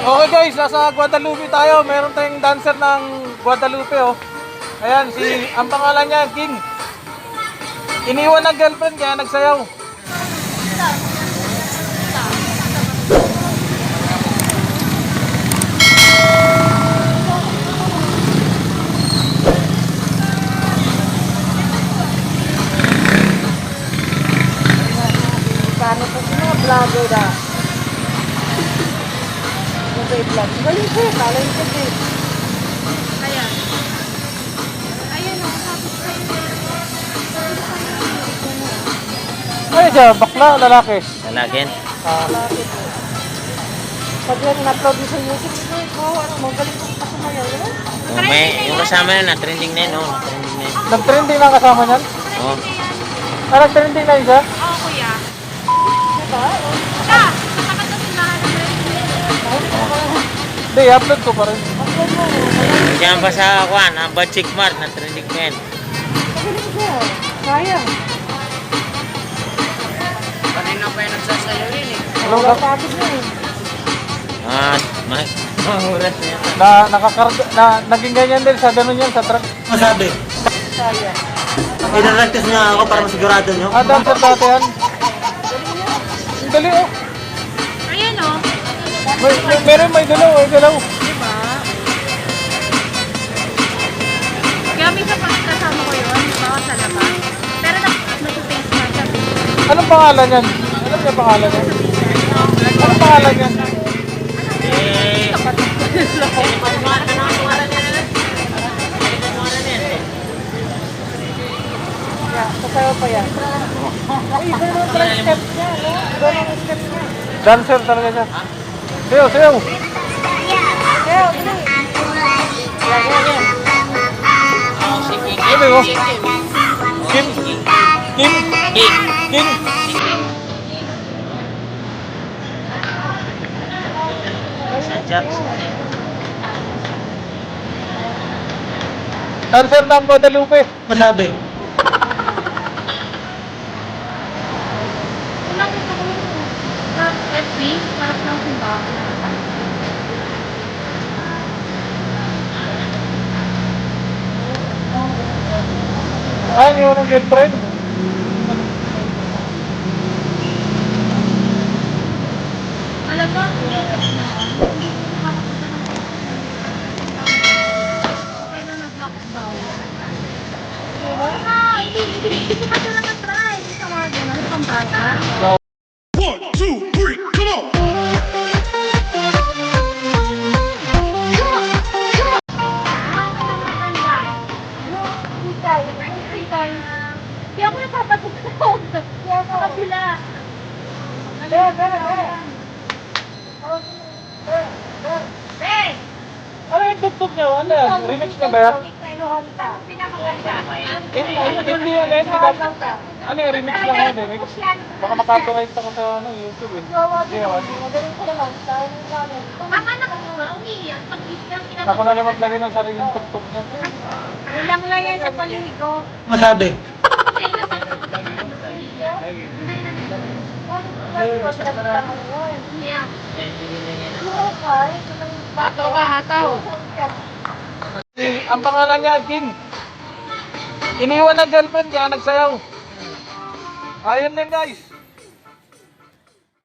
Okay guys, nasa Guadalupe tayo. Meron tayong dancer ng Guadalupe oh. Ayan, si ang pangalan niya King. Iniwan ng girlfriend kaya nagsayaw. Paano po sila vlogger na? Kay vlog. Galing po, kalay ko din. Ayan. Ayan o, tapos kayo. Ay, bakla, lalaki. Lalagyan. Ah, Bakit po? Pag yan in-upload mo sa YouTube, eh, oh, ano mo, galing po pa sumayaw yun. Oh, may, yung kasama na, na-trending na yun, oh. Na-trending na yun. nag-trending na kasama niyan? Oh. Ah, nag-trending na yun siya? Oo, kuya. Diba? Siya! Hindi, upload ko pa rin. Diyan pa sa Kwan, ang Bad Chick Mart, na-trending na yun. Magaling siya. Sayang. Hello, Wala na, pagod na eh. Ah, ma mga oras na yan. na, nakakarga, na, naging ganyan din sa ganun yan, sa truck. Masabi. Sayang. Ina-practice niya ako para masigurado niyo. Ah, dancer dati yan. Dali oh. May, may, meron may galaw, may galaw. Diba? Kaya minsan pag kasama ko yun, diba, sa labas. Pero nag-face na siya. Anong pangalan yan? Alam niya pangalan yan? Anong pangalan yan? Eh, pasayaw pa yan. Ay, ganun pala niya, no? Ganun yung steps niya. Dancer talaga siya. Sayo, sayo. Sayaw, dali. Yan, yan, yan. Sabi mo. Kim. Kim. Kim. Sa Jackson. Dancer ng Guadalupe. Masabi. Unang ito ko sa FB, parang ng simbahan. Ay, yung unang girlfriend. Alam mo? Ah, hindi, hindi, hindi ko pa na-try. Hindi ka mga ganun, pang bata. On! Kaya ako napapatugtog. Kaya sa kabila. Bere, bere, bere. Hey! Ano yung tugtog niya? Ano? Remix na ba yan? Pinakaganda. Hindi, hindi yan. Hindi ba? Ano yung remix lang yan? Remix. Baka makapiright ako sa ano, YouTube eh. Hindi naman. Naman. Ang anak ko nga, umiiyak. Pag isang Ako na lang maglagay ng sariling tugtog niya. Ulang lang yan sa paligo. Masabi. Bato ka, hataw. Ang pangalan niya, King. Iniwan ng girlfriend kaya nagsayaw. Ayun din guys.